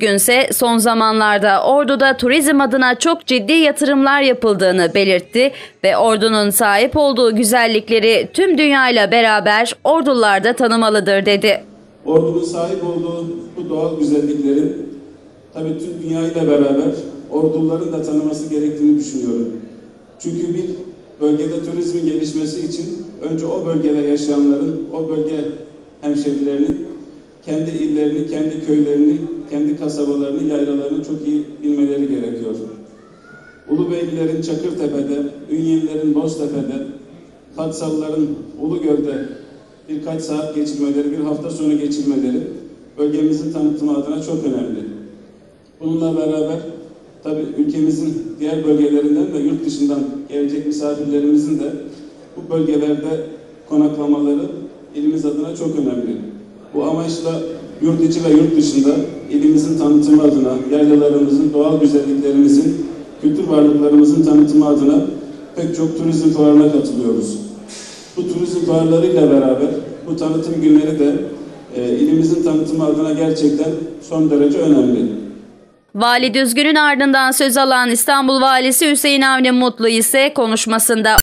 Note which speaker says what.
Speaker 1: Günse son zamanlarda Ordu'da turizm adına çok ciddi yatırımlar yapıldığını belirtti ve Ordu'nun sahip olduğu güzellikleri tüm dünyayla beraber Ordular da tanımalıdır dedi.
Speaker 2: Ordu'nun sahip olduğu bu doğal güzelliklerin tabii tüm dünyayla beraber orduların da tanıması gerektiğini düşünüyorum. Çünkü bir bölgede turizmin gelişmesi için önce o bölgede yaşayanların, o bölge hemşerilerinin kendi illerini, kendi köylerini, kendi kasabalarını, yaylalarını çok iyi bilmeleri gerekiyor. Ulubeylilerin Çakırtepe'de, Ünyelilerin Boztepe'de, Katsalların Ulugöl'de birkaç saat geçirmeleri, bir hafta sonu geçirmeleri bölgemizin tanıtımı adına çok önemli. Bununla beraber tabii ülkemizin diğer bölgelerinden ve yurt dışından gelecek misafirlerimizin de bu bölgelerde konaklamaları ilimiz adına çok önemli. Bu amaçla yurt içi ve yurt dışında ilimizin tanıtımı adına, yaylalarımızın, doğal güzelliklerimizin, kültür varlıklarımızın tanıtımı adına pek çok turizm fuarına katılıyoruz. Bu turizm fuarlarıyla beraber bu tanıtım günleri de e, ilimizin tanıtımı adına gerçekten son derece önemli.
Speaker 1: Vali Düzgün'ün ardından söz alan İstanbul Valisi Hüseyin Avni Mutlu ise konuşmasında